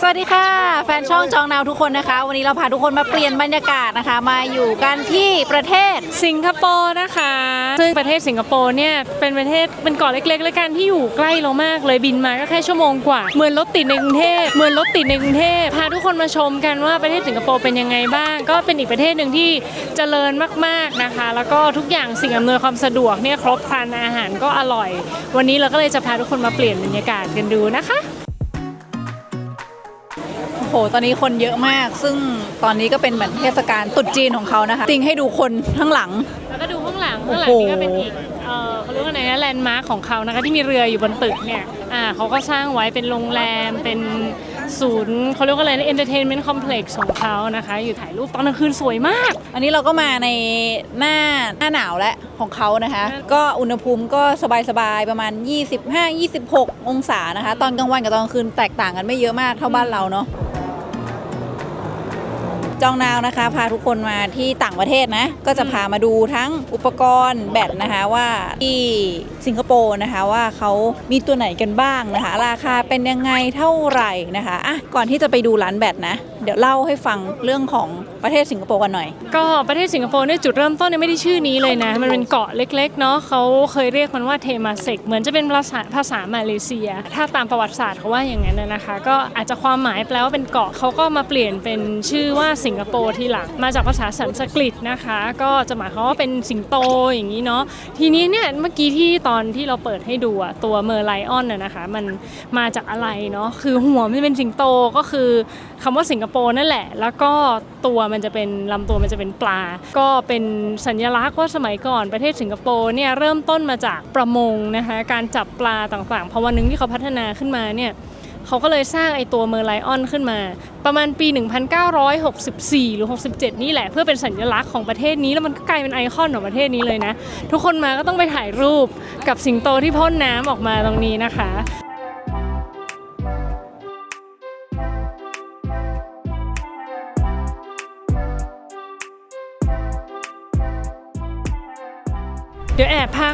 สวัสดีค่ะ แฟนช่องจองนาวทุกคนนะคะ วันนี้เราพาทุกคนมาเปลี่ยนบรรยากาศนะคะ มาอยู่กันที่ประเทศ สิงคโปร์นะคะ ซึ่งประเทศสิงคโปร์เนี่ยเป็นประเทศเป็นเกาะเล็กๆและกันที่อยู่ใกล้เรามากเลยบินมาก็แค่ชั่วโมงกว่าเหมือนรถติดในกรุงเทพเหมือนรถติดในกรุงเทพพาทุกคนมาชมกันว่าประเทศสิงคโปร์เป็นยังไงบ้าง ก็เป็นอีกประเทศหนึ่งที่เจริญมากๆนะคะ แล้วก็ทุกอย่างสิ่งอำนวยความสะดวกเนี่ยครบครันอาหารก็อร่อย วันนี้เราก็เลยจะพาทุกคนมาเปลี่ยนบรรยากาศกันดูนะคะ โอ้โห ตอนนี้คนเยอะมาก ซึ่งตอนนี้ก็เป็นเหมือนเทศกาลตรุษจีนของเขานะคะติงให้ดูคนข้างหลัง แล้วก็ดูข้างหลังโอ้ข้างหโหลังนี่ก็เป็นอีกเออเขาเรียกว่าไงนะแลนด์มาร์คของเขานะคะที่มีเรืออยู่บนตึกเนี่ยอ่าเขาก็สร้างไว้เป็นโรงแรมเป็นศูนย์เขาเรียกว่าอะไรนะเอนเตอร์เทนเมนต์คอมเพล็กซ์ของเขานะคะ อยู่ถ่ายรูปตอนกลางคืนสวยมาก อันนี้เราก็มาในหน้าหน้าหนาวแล้วของเขานะคะ ก็อุณหภูมิก็สบายๆ ประมาณ 25-26 องศานะคะ ตอนกลางวันกับตอนกลางคืนแตกต่างกันไม่เยอะมากเท่าบ้านเราเนาะ จองนาวนะคะ พาทุกคนมาที่ต่างประเทศนะ ก็จะพามาดูทั้งอุปกรณ์แบตนะคะว่าที่สิงคโปร์นะคะว่าเขามีตัวไหนกันบ้างนะคะ ราคาเป็นยังไงเท่าไหร่นะคะอะก่อนที่จะไปดูร้านแบตนะเดี๋ยวเล่าให้ฟังเรื่องของประเทศสิงคโปร์กันหน่อย ก็ประเทศสิงคโปร์เนี่ยจุดเริ่มต้นเนี่ยไม่ได้ชื่อนี้เลยนะ มันเป็นเกาะเล็กๆเนาะเขาเคยเรียกมันว่าเทมาเซกเหมือนจะเป็นภาษาภาษามาเลเซีย ถ้าตามประวัติศาสตร์เขาว่าอย่างนั้นนะคะ ก็อาจจะความหมายแปลว่าเป็นเกาะเขาก็มาเปลี่ยนเป็นชื่อว่าสิงคโปร์ทีหลังมาจากภาษาสันสกฤตนะคะ ก็จะหมายความว่าเป็นสิงโตอย่างนี้เนาะทีนี้เนี่ยเมื่อกี้ที่ตอนที่เราเปิดให้ดูอะตัวเมอร์ไลออนน่ะนะคะ มันมาจากอะไรเนาะคือหัวมันเป็นสิงโตก็คือคำว่าสิงคโปร์นั่นแหละ แล้วก็ตัวมันจะเป็นลำตัวมันจะเป็นปลา ก็เป็นสัญลักษณ์ว่าสมัยก่อนประเทศสิงคโปร์เนี่ยเริ่มต้นมาจากประมงนะคะการจับปลาต่างๆพอวันหนึงที่เขาพัฒนาขึ้นมาเนี่ยเขาก็เลยสร้างไอตัวเมอร์ไลออนขึ้นมา ประมาณปี 1964 หรือ 67 นี่แหละ เพื่อเป็นสัญลักษณ์ของประเทศนี้แล้วมันก็กลายเป็นไอคอนของประเทศนี้เลยนะ ทุกคนมาก็ต้องไปถ่ายรูปกับสิงโตที่พ่นน้ำออกมาตรงนี้นะคะ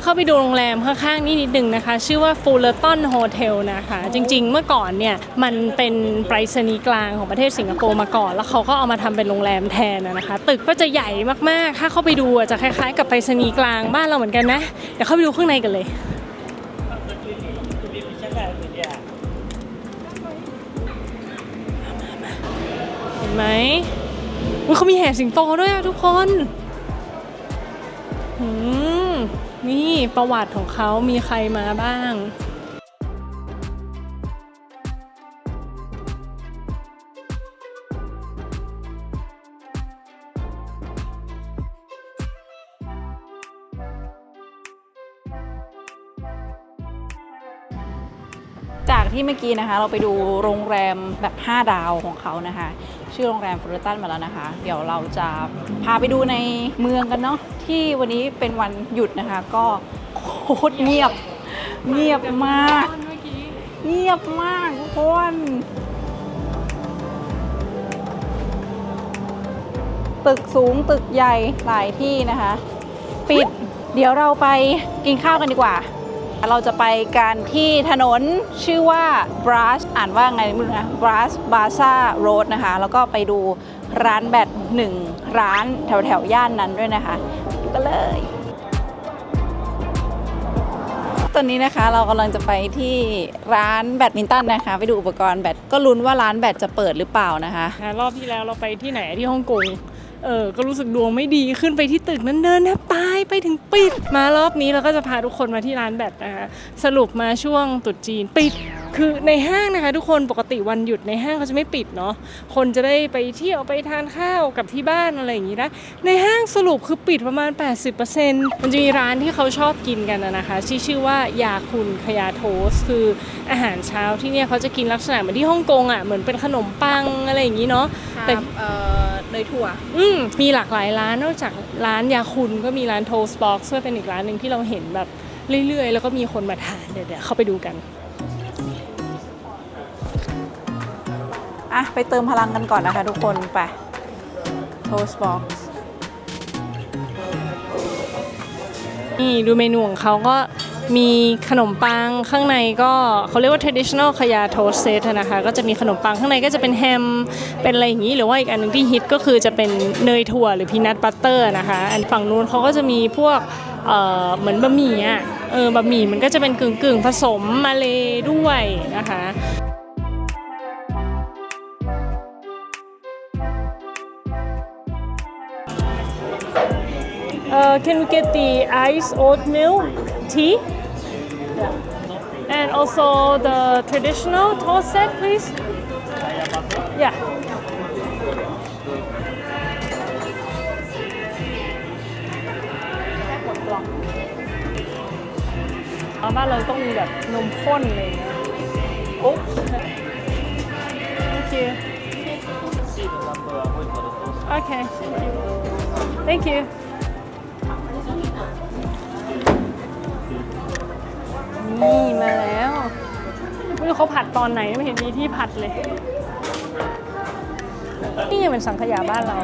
เข้าไปดูโรงแรมข้างๆนี่นิดนึงนะคะ ชื่อว่า Fullerton Hotel นะคะ จริงๆเมื่อก่อนเนี่ยมันเป็นไปรษณีย์กลางของประเทศสิงคโปร์มาก่อน แล้วเขาก็เอามาทำเป็นโรงแรมแทนนะคะ ตึกก็จะใหญ่มากๆ ถ้าเข้าไปดูจะคล้ายๆ กับไปรษณีย์กลางบ้านเราเหมือนกันนะ เดี๋ยวเข้าไปดูข้างในกันเลยเห็นไหมอุ๊ยเขามีแห่สิงโตด้วยอะทุกคนอืม นี่ประวัติของเขามีใครมาบ้าง ที่เมื่อกี้นะคะ เราไปดูโรงแรมแบบ 5 ดาวของเขานะคะ ชื่อโรงแรมฟลูตันมาแล้วนะคะ เดี๋ยวเราจะพาไปดูในเมืองกันเนาะที่วันนี้เป็นวันหยุดนะคะ ก็โคตรเงียบ เงียบมาก เงียบมากทุกคนตึกสูงตึกใหญ่หลายที่นะคะ ปิดเดี๋ยวเราไปกินข้าวกันดีกว่า เราจะไปกันที่ถนนชื่อว่า Brass อ่านว่าไงไม่รู้นะ Brass Baza Road นะคะ แล้วก็ไปดูร้านแบตหนึ่งร้านแถวแถวๆย่านนั้นด้วยนะคะกันเลย ตอนนี้นะคะเรากำลังจะไปที่ร้านแบดมินตันนะคะ ไปดูอุปกรณ์แบตก็ลุ้นว่าร้านแบตจะเปิดหรือเปล่านะคะ รอบที่แล้วเราไปที่ไหนที่ฮ่องกง เออ ก็รู้สึกดวงไม่ดีขึ้นไปที่ตึกนั้นเดินแทบตายไปถึงปิดมารอบนี้เราก็จะพาทุกคนมาที่ร้านแบตนะคะสรุปมาช่วงตรุษจีนปิด คือในห้างนะคะ ทุกคนปกติวันหยุดในห้างเขาจะไม่ปิดเนาะคนจะได้ไปเที่ยวไปทานข้าวกับที่บ้านอะไรอย่างนี้นะในห้างสรุปคือปิดประมาณ 80%มันจะมีร้านที่เขาชอบกินกันนะนะคะที่ชื่อว่ายาคุณขยาโทสต์คืออาหารเช้าที่เนี่ยเขาจะกินลักษณะเหมือนที่ฮ่องกงอะเหมือนเป็นขนมปังอะไรอย่างนี้เนาะแต่เอ่อเนยถั่วอืมมีหลากหลายร้านนอกจากร้านยาคุณก็มีร้านโทสบ็อกซ์ด้วยเป็นอีกร้านหนึ่งที่เราเห็นแบบเรื่อยๆ แล้วก็มีคนมาทานเดี๋ยวเดี๋ยวเข้าไปดูกัน อะ ไปเติมพลังกันก่อนนะคะทุกคน ไป Toast Box นี่ดูเมนูของเขาก็มีขนมปังข้างในก็เขาเรียกว่า traditional ขยา toast set นะคะ ก็จะมีขนมปังข้างในก็จะเป็นแฮม เป็นอะไรอย่างนี้ หรือว่าอีกอันหนึงที่ฮิตก็คือจะเป็นเนยถั่วหรือพีนัทบัตเตอร์นะคะ อันฝั่งนู้นเขาก็จะมีพวกเอ่อเหมือนบะหมี่อะ เออบะหมี่มันก็จะเป็นกึ่งกึ่งๆผสมมาเลด้วยนะคะ uh, can we get the iced oatmeal tea? And also the traditional toast set, please. Yeah. Thank you. Okay. Thank you. นี่มาแล้วไม่รู้เขาผัดตอนไหนไม่เห็นมีที่ผัดเลย นี่ยังเป็นสังขยาบ้านเรา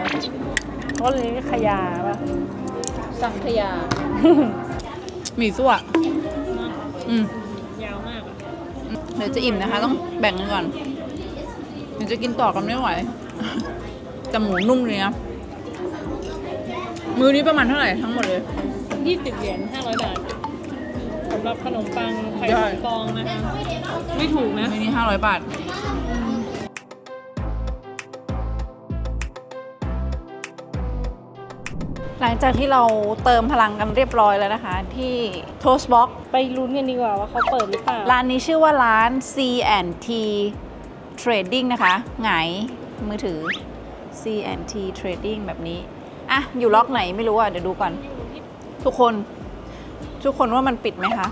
เขาเลยกขยาป่ะสังขยา หมี่ซั่วอืมยาวมากเดี๋ยวจะอิ่มนะคะ ต้องแบ่งกันก่อนเดี๋ยวจะกินต่อกันไม่ไหวแต่หมูนุ่มเลยนะมือนี้ประมาณเท่าไหร่ทั้งหมดเลย ยี่สิบเหรียญห้าร้อยบาทสำหรับขนมปังไข่ใช่ฟองนะคะไม่ถูกนะมือนี้ห้าร้อยบาท หลังจากที่เราเติมพลังกันเรียบร้อยแล้วนะคะ ที่ Toast Box ไปลุ้นกันดีกว่าว่าเขาเปิดหรือเปล่า ร้านนี้ชื่อว่าร้าน C&T Trading นะคะหงายมือถือ C&T Trading แบบนี้ อะ อยู่ล็อกไหนไม่รู้อะ เดี๋ยวดูก่อน ทุกคน ทุกคนว่ามันปิดไหมคะ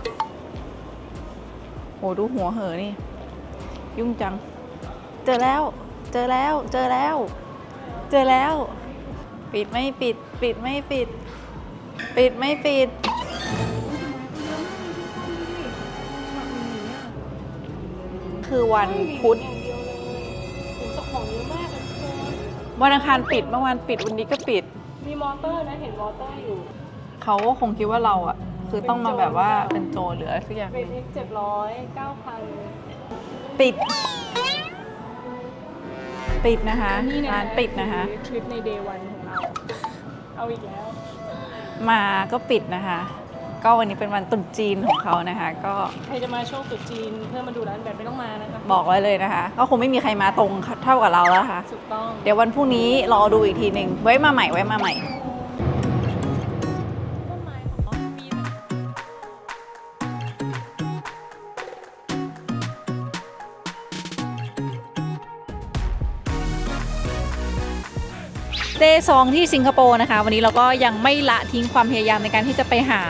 โหดูหัวเหอนี่ ยุ่งจัง เจอแล้ว เจอแล้ว เจอแล้ว เจอแล้ว ปิดไม่ปิด ปิดไม่ปิด ปิดไม่ปิด คือวันพุธเจ้าของเยอะมากวันอังคารปิดเมื่อวานปิดวันนี้ก็ปิด มีมอเตอร์นะเห็นมอเตอร์อยู่ เขาก็คงคิดว่าเราอะ คือต้องมาแบบว่าเป็นโจรหรืออะไรสักอย่างหเป็นนึ่ง X เจ็ดร้อยเก้าพัน ปิด ปิดนะคะนี่นะร้านปิดนะคะ อทริปในเดย์วันของเรา เอาอีกแล้ว มาก็ปิดนะคะ ก็วันนี้เป็นวันตรุษจีนของเขานะคะ ก็ใครจะมาช่วงตรุษจีนเพื่อมาดูร้านแบบไม่ต้องมานะคะบอกไว้เลยนะคะ ก็คงไม่มีใครมาตรงเท่ากับเราแล้วค่ะ ถูกต้อง เดี๋ยววันพรุ่งนี้รอดูอีกทีหนึ่งไว้มาใหม่ไว้มาใหม่ เดย์สองที่สิงคโปร์นะคะ วันนี้เราก็ยังไม่ละทิ้งความพยายามในการที่จะไปหา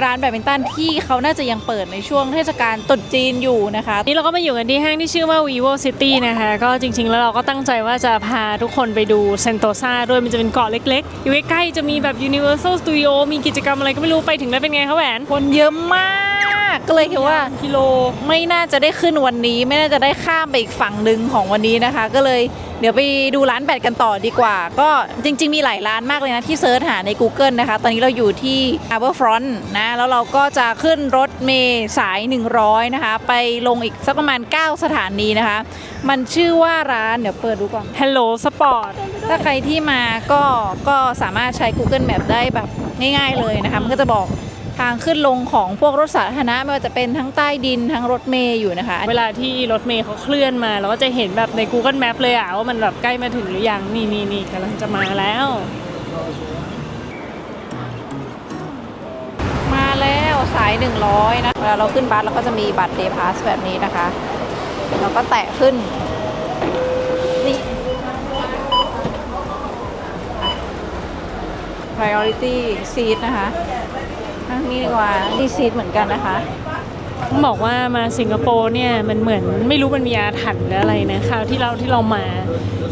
ร้านแบดมินตันที่เขาน่าจะยังเปิดในช่วงเทศกาลตรุษจีนอยู่นะคะ นี่เราก็มาอยู่กันที่ห้างที่ชื่อว่า vivo city นะคะ ก็จริง ๆ แล้วเราก็ตั้งใจว่าจะพาทุกคนไปดูเซนโตซาด้วยมันจะเป็นเกาะเล็กๆ อยู่ใกล้ๆจะมีแบบ universal studio มีกิจกรรมอะไรก็ไม่รู้ไปถึงแล้วเป็นไงคะแหวน คนเยอะมากก็เลยคิดว่ากิโลไม่น่าจะได้ขึ้นวันนี้ ไม่น่าจะได้ข้ามไปอีกฝั่งหนึ่งของวันนี้นะคะ ก็เลย เดี๋ยวไปดูร้านแบดกันต่อดีกว่า ก็จริง ๆ มีหลายร้านมากเลยนะ ที่เซิร์ชหาใน Google นะคะ ตอนนี้เราอยู่ที่ Harbourfront นะ แล้วเราก็จะขึ้นรถเมล์สาย 100 นะคะ ไปลงอีกสักประมาณ 9 สถานีนะคะ มันชื่อว่าร้านเดี๋ยวเปิดดูก่อน Hello Sport ถ้าใครที่มาก็ก็สามารถใช้ Google Map ได้แบบง่าย ๆ เลยนะคะ มันก็จะบอก ทางขึ้นลงของพวกรถสาธารณะไม่ว่าจะเป็นทั้งใต้ดินทั้งรถเมย์อยู่นะคะ เวลาที่รถเมล์เขาเคลื่อนมาเราก็จะเห็นแบบใน Google Map เลยอะว่ามันแบบใกล้มาถึงหรือยังนี่นี่นี่กำลังจะมาแล้ว มาแล้วสาย 100 นะเวลาเราขึ้นบัสเราก็จะมีบัตร Day Pass แบบนี้นะคะ เราก็แตะขึ้นนี่ priority seat นะคะ นั่งนี่ดีกว่านี่ซีดเหมือนกันนะคะต้องบอกว่ามาสิงคโปร์เนี่ยมันเหมือนไม่รู้มันมีอาถรรพ์หรืออะไรนะคราวที่เราที่เรามา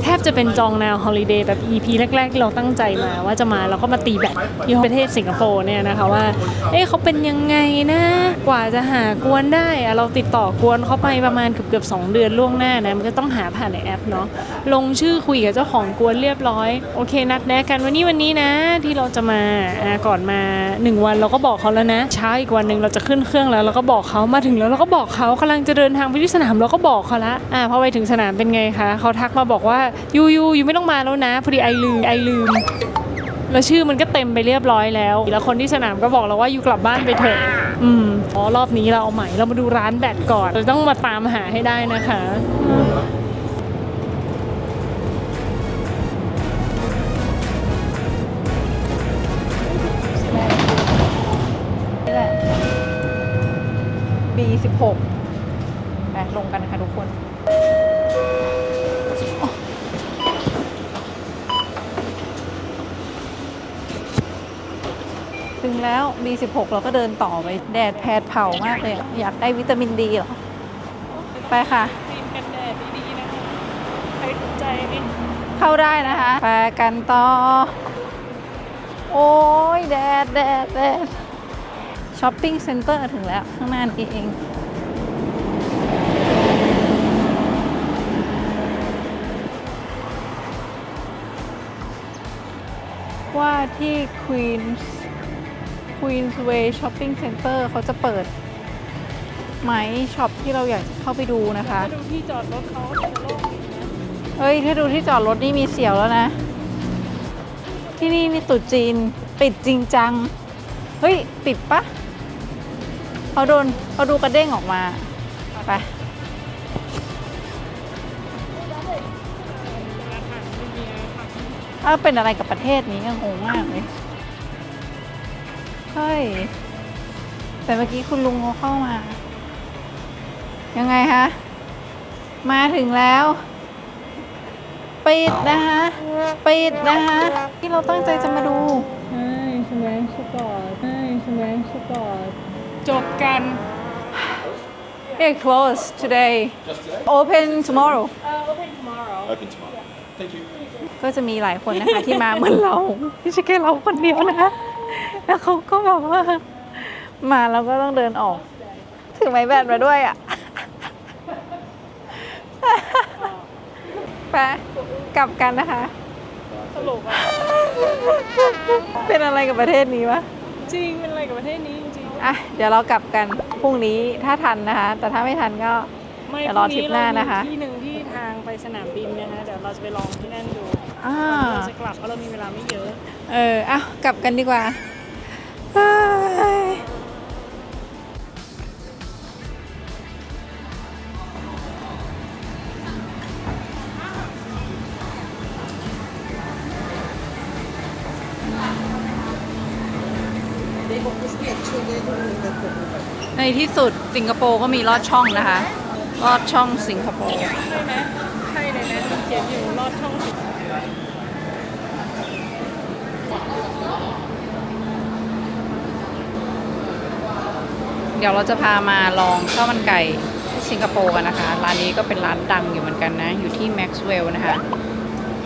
แทบจะเป็นจองแนวฮอลิเดย์แบบ EP แรกๆที่เราตั้งใจมาว่าจะมาเราก็มาตีแบตที่ประเทศสิงคโปร์เนี่ยนะคะว่า เอ๊ะเขาเป็นยังไงนะ กว่าจะหากวนได้อะเราติดต่อกวนเขาไปประมาณเกือบเกือบๆสองเดือนล่วงหน้านะมันก็ต้องหาผ่านในแอปเนาะลงชื่อคุยกับเจ้าของกวนเรียบร้อยโอเค นัดแนะกันวันนี้วันนี้นะที่เราจะมาก่อนมาหนึ่งวันเราก็บอกเขาแล้วนะเช้าอีกวันหนึ่งเราจะขึ้นเครื่องแล้วเราก็บอกเขามาถึงแล้วเราก็บอกเขากำลังจะเดินทางไปที่สนามเราก็บอกเขาละอ่าพอไปถึงสนามเป็นไงคะเขาทักมาบอกว่ายูยูยูไม่ต้องมาแล้วนะ พอดีไอลืมไอลืม แล้วชื่อมันก็เต็มไปเรียบร้อยแล้ว แล้วคนที่สนามก็บอกเราว่าอยู่กลับบ้านไปเถอะ อืมอ๋อรอบนี้เราเอาใหม่ เรามาดูร้านแบตก่อน เราต้องมาตามหาให้ได้นะคะนี่แหละ B16 ไปลงกันนะคะทุกคน แล้ว B16 เราก็เดินต่อไป แดดแผดเผามากเลยอะอยากได้วิตามินดีเหรอ ไปค่ะทีมกันแดดดีๆนะคะใครสนใจนี่เข้าได้นะคะ ไปกันต่อ โอ้ยแดดแดดแดดช้อปปิ้งเซ็นเตอร์ถึงแล้ว ข้างหน้านี้เองว่าที่ Queens Queensway Shopping Center เขาจะเปิดไหมช็อปที่เราอยากจะเข้าไปดูนะคะมาดูที่จอดรถเขาจะโล่งดีนะเฮ้ยถ้าดูที่จอดรถนี่มีเสียวแล้วนะ ที่นี่นี่ตรุษจีนปิดจริงจัง เฮ้ย ปิดปะเขาโดนเขาดูกระเด้งออกมา ไปถ้าเป็นอะไรกับประเทศนี้ก็งงมากเลย เฮ้ย แต่เมื่อกี้คุณลุงเขาเข้ามา ยังไงคะ มาถึงแล้ว ปิดนะคะ ปิดนะคะ ที่เราตั้งใจจะมาดู ใช่ชแมงสปอร์ตใช่ชแมงสปอร์ตจบกัน It closed today open tomorrow open tomorrow Open tomorrow. Thank you. ก็จะมีหลายคนนะคะที่มาเหมือนเรา ไม่ใช่แค่เราคนเดียวนะ แล้วเขาก็แบบว่า มาแล้วก็ต้องเดินออกถือไม้แบตมาด้วยอะ ไปกลับกันนะคะตลกอะเป็นอะไรกับประเทศนี้วะ จริง เป็นอะไรกับประเทศนี้จริงอะ เดี๋ยวเรากลับกันพรุ่งนี้ถ้าทันนะคะ แต่ถ้าไม่ทันก็ ๆไม่เดี๋ยวรอทริปหน้านะคะ พรุ่งเรมีที่หนึ่งที่ทางไปสนามบินนะคะ เดี๋ยวเราจะไปลองที่นั่นดูอ่าก่อนที่เราจะกลับเพราะเรามีเวลาไม่เยอะ เอออะกลับกันดีกว่า ในที่สุดสิงคโปร์ก็มีลอดช่องนะคะลอดช่องสิงคโปร์ใช่ไหมใช่เลยนะที่เขียนอยู่ลอดช่องสิบเดี๋ยวเราจะพามาลองข้าวมันไก่ที่สิงคโปร์กันนะคะ ร้านนี้ก็เป็นร้านดังอยู่เหมือนกันนะ อยู่ที่ Maxwell นะคะ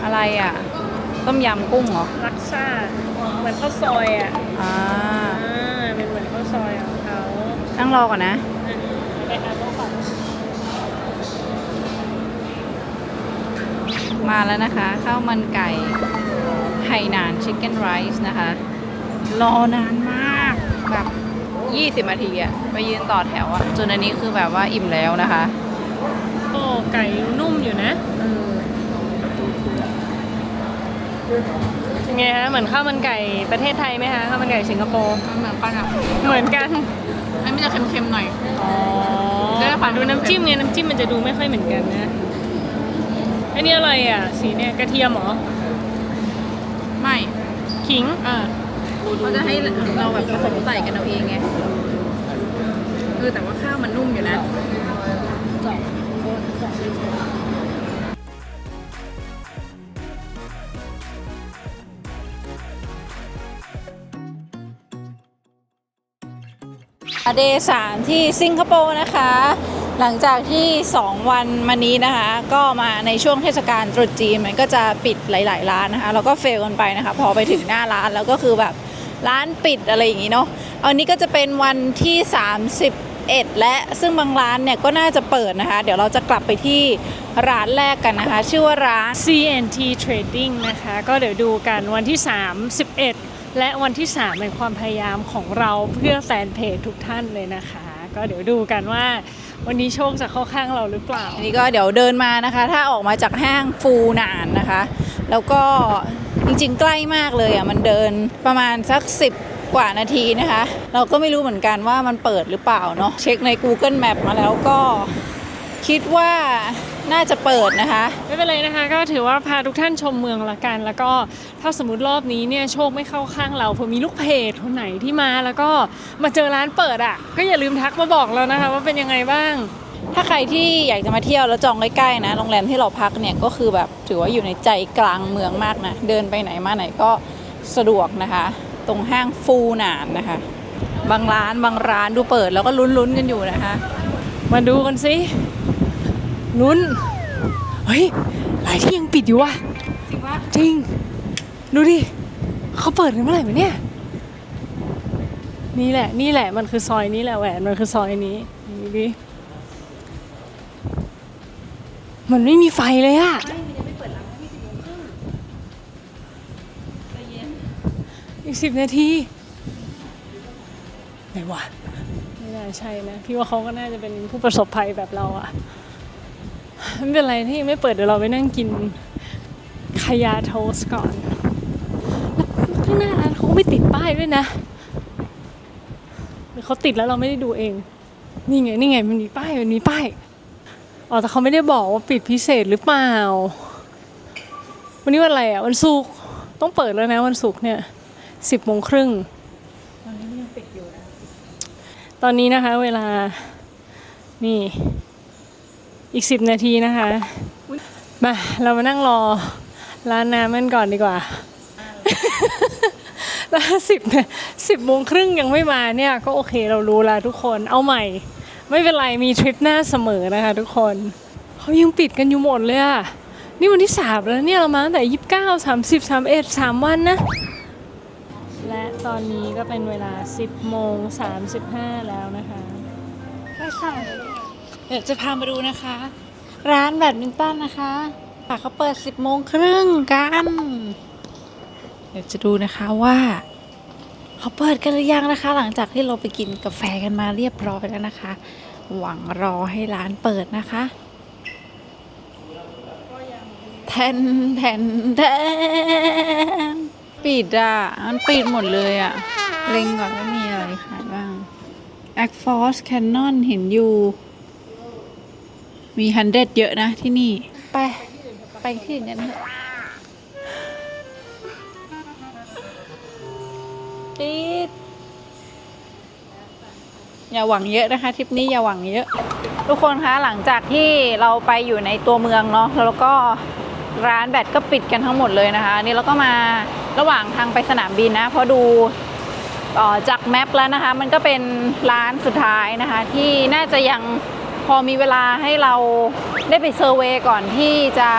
อะไรอะ ต้มยำกุ้งเหรอลักซ่าเหมือนข้าวซอยอะ อ่า นั่งรอก่อนนะไปหาโต๊ะก่อนมาแล้วนะคะข้าวมันไก่ไหหนานชิคเก้นไรซ์นะคะ รอนานมากแบบ 20นาทีอะไปยืนต่อแถวอะจนอันนี้คือแบบว่าอิ่มแล้วนะคะโอ้ไก่นุ่มอยู่นะเออเป็นไงฮะเหมือนข้าวมันไก่ประเทศไทยไหมคะข้าวมันไก่สิงคโปร์มันเหมือนกันอะเหมือนกันอันนี้ มันจะเค็มๆหน่อยอ๋อได้ความดูน้ำจิ้มไงน้ำจิ้มมันจะดูไม่ค่อยเหมือนกันนะอันนี้อะไรอะ สีเนี่ยกระเทียมเหรอไม่ขิงเออเขาจะให้เราแบบผสมใส่กันเอาเองไงเออแต่ว่าข้าวมันนุ่มอยู่นะ เดย์สามที่สิงคโปร์นะคะ หลังจากที่ 2 วันมานี้นะคะ ก็มาในช่วงเทศกาลตรุษจีนมันก็จะปิดหลาย ๆ ร้านนะคะ แล้วก็เฟลกันไปนะคะ พอไปถึงหน้าร้านแล้วก็คือแบบร้านปิดอะไรอย่างนี้เนาะอันนี้ก็จะเป็นวันที่ 31 และซึ่งบางร้านเนี่ยก็น่าจะเปิดนะคะ เดี๋ยวเราจะกลับไปที่ร้านแรกกันนะคะ ชื่อว่าร้าน CNT Trading นะคะ ก็เดี๋ยวดูกันวันที่ 31 และวันที่3เป็นความพยายามของเราเพื่อแฟนเพจทุกท่านเลยนะคะ ก็เดี๋ยวดูกันว่าวันนี้โชคจะเข้าข้างเราหรือเปล่านนี้ก็เดี๋ยวเดินมานะคะ ถ้าออกมาจากห้างฟูนานนะคะ แล้วก็จริงๆ ใกล้มากเลยอะมันเดินประมาณสัก 10 กว่านาทีนะคะ เราก็ไม่รู้เหมือนกันว่ามันเปิดหรือเปล่าเนาะเช็คใน Google Map มาแล้วก็คิดว่า น่าจะเปิดนะคะ ไม่เป็นไรนะคะ ก็ถือว่าพาทุกท่านชมเมืองละกัน แล้วก็ถ้าสมมติรอบนี้เนี่ยโชคไม่เข้าข้างเราเผื่อมีลูกเพจคนไหนที่มา แล้วก็มาเจอร้านเปิดอะ ก็อย่าลืมทักมาบอกเรานะคะ ว่าเป็นยังไงบ้าง ถ้าใครที่อยากจะมาเที่ยวแล้วจองใกล้ๆนะโรงแรมที่เราพักเนี่ยก็คือแบบถือว่าอยู่ในใจกลางเมืองมากนะเดินไปไหนมาไหนก็สะดวกนะคะ ตรงห้างฟูนานนะคะ บางร้านบางร้านดูเปิดแล้วก็ลุ้นๆกันอยู่นะคะ มาดูกันสิ ลุ้น เฮ้ย หลายที่ยังปิดอยู่ว่ะ จริงปะจริง ดูดิ เขาเปิดกันเมื่อไหร่วะเนี่ย นี่แหละ นี่แหละ มันคือซอยนี้แหละแหวน มันคือซอยนี้ดูดิ มันไม่มีไฟเลยอะไม่มันยังไม่เปิดร้านไม่สิบโมงครึ่งใจเย็นอีกสิบนาที ไหนวะ ไม่น่าใช่นะ พี่ว่าเขาก็น่าจะเป็นผู้ประสบภัยแบบเราอะ ไม่เป็นไรที่ยังไม่เปิดเดี๋ยวเราไปนั่งกินขยาโทสต์ก่อนแล้วข้างหน้าร้านเขาก็ไม่ติดป้ายด้วยนะหรือเขาติดแล้วเราไม่ได้ดูเอง นี่ไงนี่ไงมันมีป้ายมันมีป้ายอ๋อแต่เขาไม่ได้บอกว่าปิดพิเศษหรือเปล่า วันนี้วันอะไรอะวันศุกร์ต้องเปิดแล้วนะวันศุกร์เนี่ยสิบโมงครึ่งตอนนี้มันยังปิดอยู่นะตอนนี้นะคะเวลานี่ อีกสิบนาทีนะคะ มาเรามานั่งรอร้านน้ำมันก่อนดีกว่าแล้วสิบสิบโมงครึ่งยังไม่มาเนี่ย ก็โอเคเรารู้แล้วทุกคนเอาใหม่ ไม่เป็นไรมีทริปหน้าเสมอนะคะทุกคนเขายังปิดกันอยู่หมดเลยอะนี่วันที่สามแล้วเนี่ยเรามาตั้งแต่ยี่สิบเก้าสามสิบสามเอ็ดสามวันนะ และตอนนี้ก็เป็นเวลา10โมง35แล้วนะคะใช่ค่ะ เดี๋ยวจะพามาดูนะคะ ร้านแบดมินตันนะคะค่ะเขาเปิด 10โมงครึ่งกัน เดี๋ยวจะดูนะคะว่าเขาเปิดกันหรือยังนะคะ หลังจากที่เราไปกินกาแฟกันมาเรียบร้อยแล้วนะคะ หวังรอให้ร้านเปิดนะคะแทนแทนแทนปิดอะ มันปิดหมดเลยอะ เล็งก่อนว่ามีอะไรขายบ้าง a c f o r c e Canon เห็นอยู่ มีฮันเดเยอะนะที่นี่ ไป ไปที่อื่นกันเถอะปิดอย่าหวังเยอะนะคะ ทริปนี้อย่าหวังเยอะ ทุกคนคะหลังจากที่เราไปอยู่ในตัวเมืองเนาะแล้วก็ร้านแบตก็ปิดกันทั้งหมดเลยนะคะ นี่เราก็มาระหว่างทางไปสนามบินนะ เพราะดูต่อจากแมปแล้วนะคะ มันก็เป็นร้านสุดท้ายนะคะ ที่น่าจะยัง พอมีเวลาให้เราได้ไปเซอร์เวย์ก่อนที่จะ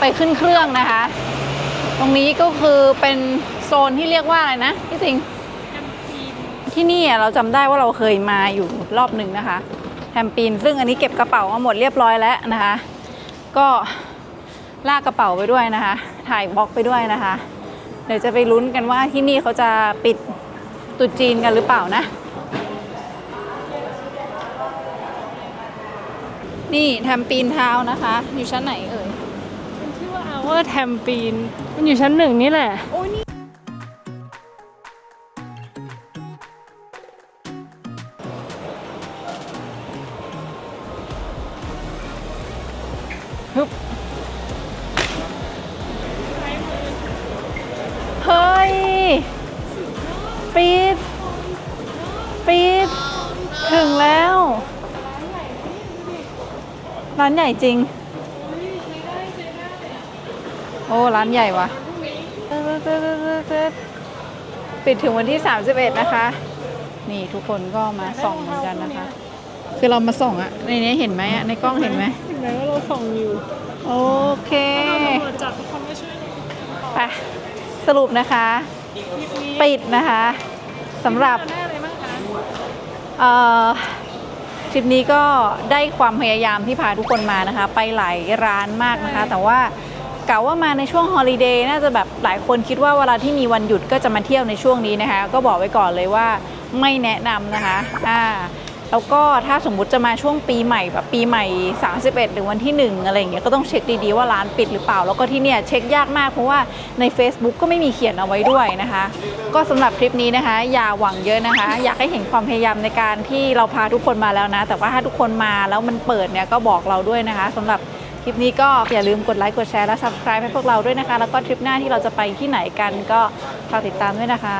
ไปขึ้นเครื่องนะคะ ตรงนี้ก็คือเป็นโซนที่เรียกว่าอะไรนะพี่สิงที่นี่อะเราจำได้ว่าเราเคยมาอยู่รอบหนึ่งนะคะแฮมปีนซึ่งอันนี้เก็บกระเป๋ามาหมดเรียบร้อยแล้วนะคะ ก็ลากกระเป๋าไปด้วยนะคะ ถ่ายบล็อกไปด้วยนะคะ เดี๋ยวจะไปลุ้นกันว่าที่นี่เขาจะปิดตรุษจีนกันหรือเปล่านะ นี่แทมปีนเท้านะคะ อยู่ชั้นไหนเอ่ย ชื่อว่า Hour t a m p i n มันอยู่ชั้นหนึ่งนี่แหละ โอ้ยนี่ ญ่จริง โอ้ ร้านใหญ่ว่ะ ปิดถึงวันที่ 31 นะคะ นี่ทุกคนก็มาส่องเหมือนกันนะคะ คือเรามาส่องอะในนี้เห็นไหมอะในกล้องเห็นไหมถึงแม้ว่าเราส่องอยู่ โอเคเราตำรวจจับทุกคนก็ช่วยดูไปสรุปนะคะ ปิดนะคะสำหรับได้อะไรบ้างคะเอ่อ ทริปนี้ก็ได้ความพยายามที่พาทุกคนมานะคะ ไปหลายร้านมากนะคะ แต่ว่ากะว่ามาในช่วงฮอลิเดย์น่าจะแบบหลายคนคิดว่าเวลาที่มีวันหยุดก็จะมาเที่ยวในช่วงนี้นะคะ ก็บอกไว้ก่อนเลยว่าไม่แนะนำนะคะอ่า แล้วก็ถ้าสมมุติจะมาช่วงปีใหม่แบบปีใหม่ 31 หรือวันที่ 1 อะไรอย่างเงี้ยก็ต้องเช็คดีๆว่าร้านปิดหรือเปล่า แล้วก็ที่เนี่ยเช็คยากมากเพราะว่าใน Facebook ก็ไม่มีเขียนเอาไว้ด้วยนะคะ ก็สำหรับคลิปนี้นะคะ อย่าหวังเยอะนะคะ อยากให้เห็นความพยายามในการที่เราพาทุกคนมาแล้วนะ แต่ว่าถ้าทุกคนมาแล้วมันเปิดเนี่ยก็บอกเราด้วยนะคะสำหรับคลิปนี้ก็อย่าลืมกดไลค์กดแชร์และ subscribe ให้พวกเราด้วยนะคะ แล้วก็ทริปหน้าที่เราจะไปที่ไหนกันก็ฝากติดตามด้วยนะคะ